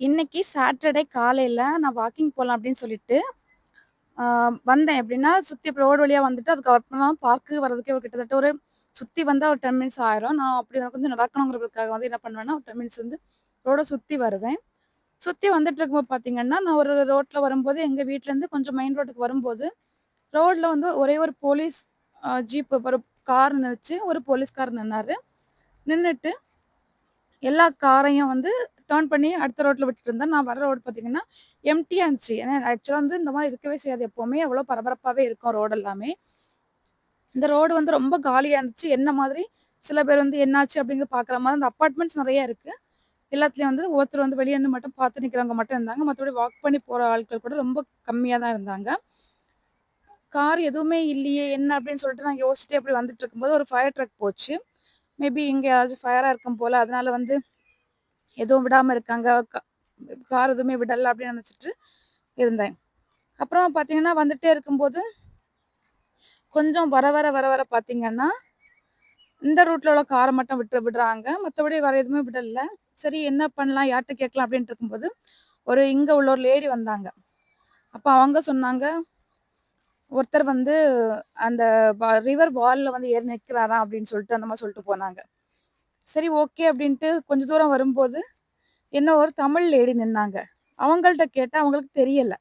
இன்னைக்கு சாட்டர்டே காலையில் நான் வாக்கிங் போகலாம் அப்படின்னு சொல்லிட்டு, வந்தேன். எப்படின்னா, சுற்றி ரோடு வழியாக வந்துட்டு, அதுக்கப்புறமா பார்க்கு வர்றதுக்கே ஒரு கிட்டத்தட்ட ஒரு சுற்றி வந்தால் ஒரு 10 மினிட்ஸ் ஆயிரும். நான் அப்படி கொஞ்சம் நடக்கணுங்கிறதுக்காக வந்து என்ன பண்ணுவேன்னா, ஒரு 10 மினிட்ஸ் வந்து ரோட சுற்றி வருவேன். சுற்றி வந்துட்டு இருக்கும்போது பார்த்தீங்கன்னா, நான் ஒரு ரோட்டில் வரும்போது, எங்கள் வீட்டிலேருந்து கொஞ்சம் மெயின் ரோட்டுக்கு வரும்போது, ரோட்டில் வந்து ஒரே ஒரு போலீஸ் அ ஜீப் ஒரு கார் நினச்சி ஒரு போலீஸ்கார் நின்னார் நின்றுட்டு எல்லா காரையும் வந்து டேர்ன் பண்ணி அடுத்த ரோட்டில் விட்டுட்டு இருந்தேன். நான் வர ரோடு பார்த்தீங்கன்னா, எம்டியாக இருந்துச்சு. ஏன்னா ஆக்சுவலாக வந்து இந்த மாதிரி இருக்கவே செய்யாது. எப்போவுமே அவ்வளோ பரபரப்பாகவே இருக்கும் ரோடு எல்லாமே. இந்த ரோடு வந்து ரொம்ப காலியாக இருந்துச்சு. என்ன மாதிரி சில பேர் வந்து என்னாச்சு அப்படிங்கிற பார்க்குற மாதிரி அந்த அப்பார்ட்மெண்ட்ஸ் நிறைய இருக்குது எல்லாத்துலேயும் வந்து ஒருத்தர் வந்து வெளியே இருந்து மட்டும் பார்த்து நிற்கிறவங்க மட்டும் இருந்தாங்க. மற்றபடி வாக் பண்ணி போகிற ஆட்கள் கூட ரொம்ப கம்மியாக தான் இருந்தாங்க. கார் எதுவுமே இல்லையே! என்ன அப்படின்னு சொல்லிட்டு நான் யோசிச்சுட்டு அப்படி வந்துட்டு இருக்கும்போது, ஒரு ஃபயர் ட்ரக் போச்சு. மேபி இங்கே ஏதாச்சும் ஃபயராக இருக்கும் போல் அதனால் வந்து எதுவும் விடாமல் இருக்காங்க. கார் எதுவுமே விடலை அப்படின்னு நினச்சிட்டு இருந்தேன். அப்புறம் பார்த்தீங்கன்னா, வந்துட்டே இருக்கும்போது கொஞ்சம் வர வர வர வர பார்த்தீங்கன்னா, இந்த ரூட்டில் உள்ள காரை மட்டும் விட்டு விடுறாங்க. மற்றபடி வர எதுவுமே விடல. சரி என்ன பண்ணலாம்? யார்கிட்ட கேட்கலாம்? அப்படின்ட்டு இருக்கும்போது, ஒரு இங்கே உள்ள ஒரு லேடி வந்தாங்க. அப்போ அவங்க சொன்னாங்க, ஒருத்தர் வந்து அந்த ரிவர் வாலில் வந்து ஏறி நிற்கிறாராம் அப்படின்னு சொல்லிட்டு அந்த மாதிரி சொல்லிட்டு போனாங்க. சரி ஓகே அப்படின்ட்டு கொஞ்சம் தூரம் வரும்போது, என்ன ஒரு தமிழ் லேடி நின்னாங்க. அவங்கள்ட்ட கேட்டால் அவங்களுக்கு தெரியல.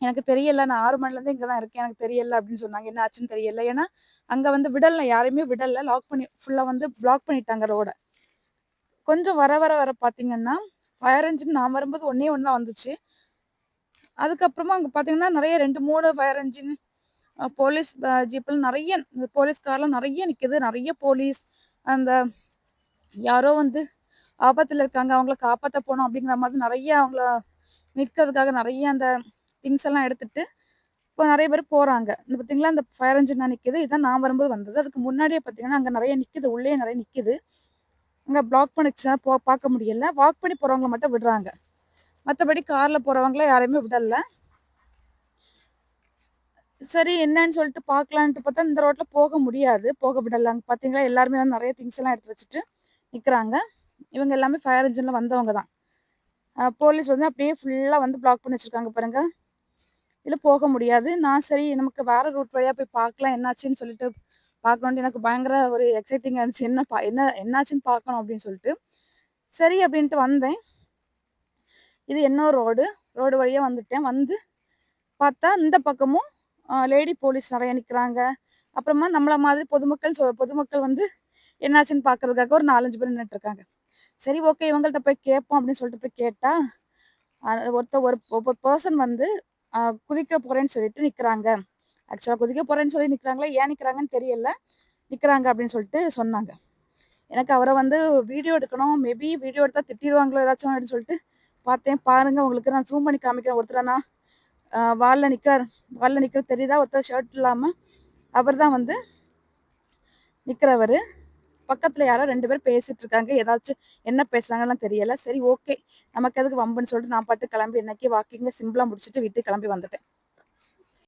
எனக்கு தெரியல. நான் ஆறு மணிலேருந்து இங்கே தான் இருக்கேன். எனக்கு தெரியல அப்படின்னு சொன்னாங்க. என்ன ஆச்சுன்னு தெரியல. ஏன்னா, அங்கே வந்து விடல. யாரையுமே விடல. லாக் பண்ணி ஃபுல்லாக வந்து பிளாக் பண்ணிட்டாங்க ரோட. கொஞ்சம் வர வர வர பார்த்தீங்கன்னா, ஃபயர் இன்ஜின் நான் வரும்போது ஒன்றே ஒன்று தான் வந்துச்சு. அதுக்கப்புறமா அங்கே பார்த்தீங்கன்னா, நிறைய ரெண்டு மூணு ஃபயர் என்ஜின், போலீஸ் ஜீப்பில் நிறைய போலீஸ்காரெலாம் போலீஸ் கார்லாம் நிறைய போலீஸ், அந்த யாரோ வந்து ஆபத்தில் இருக்காங்க. அவங்கள காப்பாற்ற போனோம் அப்படிங்கிற மாதிரி நிறைய அவங்கள நிற்கிறதுக்காக நிறைய அந்த திங்ஸ் எல்லாம் எடுத்துட்டு, இப்போ நிறைய பேர் போகிறாங்க இந்த பார்த்தீங்களா, அந்த ஃபயர் என்ஜின் நிற்கிது இதுதான் நான் வரும்போது வந்தது. அதுக்கு முன்னாடியே பார்த்தீங்கன்னா, அங்கே நிறைய நிற்கிது உள்ளே நிறைய நிற்கிது அங்கே பிளாக் பண்ணிடுச்சுனா போ பார்க்க முடியல. வாக் பண்ணி போகிறவங்களை மட்டும் விடுறாங்க. மற்றபடி காரில் போகிறவங்களாம் யாரையுமே விடல. சரி என்னன்னு சொல்லிட்டு பார்க்கலான்ட்டு பார்த்தா, இந்த ரோட்டில் போக முடியாது. போக விடலை அங்க பார்த்தீங்களா, எல்லாருமே வந்து நிறைய திங்ஸ் எல்லாம் எடுத்து வச்சுட்டு நிற்கிறாங்க இவங்க எல்லாமே ஃபயர் இன்ஜினில் வந்தவங்க தான். போலீஸ் வந்து அப்படியே ஃபுல்லாக வந்து பிளாக் பண்ணி வச்சுருக்காங்க பாருங்க. இதில் போக முடியாது. நான் சரி நமக்கு வேறு ரூட் வழியாக போய் பார்க்கலாம். என்னாச்சுன்னு சொல்லிட்டு பார்க்கணுன்ட்டு எனக்கு பயங்கர ஒரு எக்ஸைட்டிங்காக இருந்துச்சு. என்ன பா என்ன என்னாச்சுன்னு பார்க்கணும் அப்படின்னு சொல்லிட்டு. சரி அப்படின்ட்டு வந்தேன். இது இன்னொரு ரோடு. ரோடு வழியாக வந்துட்டேன். வந்து பார்த்தா இந்த பக்கமும் லேடி போலீஸ் நிறைய நிற்கிறாங்க அப்புறமா நம்மள மாதிரி பொதுமக்கள் சொ பொதுமக்கள் வந்து என்னாச்சுன்னு பார்க்கறதுக்காக ஒரு 4, 5 பேர் நின்னுட்டு இருக்காங்க. சரி ஓகே இவங்கள்ட்ட போய் கேட்போம் அப்படின்னு சொல்லிட்டு போய் கேட்டால் ஒருத்தர் ஒருத்த ஒரு ஒரு பர்சன் வந்து குதிக்க போகிறேன்னு சொல்லிட்டு நிற்கிறாங்க ஆக்சுவலாக குதிக்க போகிறேன்னு சொல்லி நிற்கிறாங்களா ஏன் நிற்கிறாங்கன்னு தெரியல. நிற்கிறாங்க அப்படின்னு சொல்லிட்டு சொன்னாங்க. எனக்கு அவரை வந்து வீடியோ எடுக்கணும். மேபி வீடியோ எடுத்தால் திட்டிடுவாங்களோ ஏதாச்சும் அப்படின்னு சொல்லிட்டு பார்த்தேன். பாருங்க உங்களுக்கு நான் ஜூம் பண்ணி காமிக்கிறேன். ஒருத்தர நான் வாலில் வால்ல நிக்கிறாரு. வால்ல தெரியுதா? ஒருத்தர் ஷர்ட் இல்லாமல் அவர் தான் வந்து நிற்கிறவர் பக்கத்தில் யாரோ ரெண்டு பேர் பேசிட்டு இருக்காங்க. ஏதாச்சும் என்ன பேசுறாங்கன்னுலாம் தெரியல. சரி ஓகே. நமக்கு எதுக்கு வம்புன்னு சொல்லிட்டு நான் பாட்டு கிளம்பி இன்னைக்கு வாக்கிங்க சிம்பிளாக முடிச்சுட்டு வீட்டுக்கு கிளம்பி வந்துட்டேன்.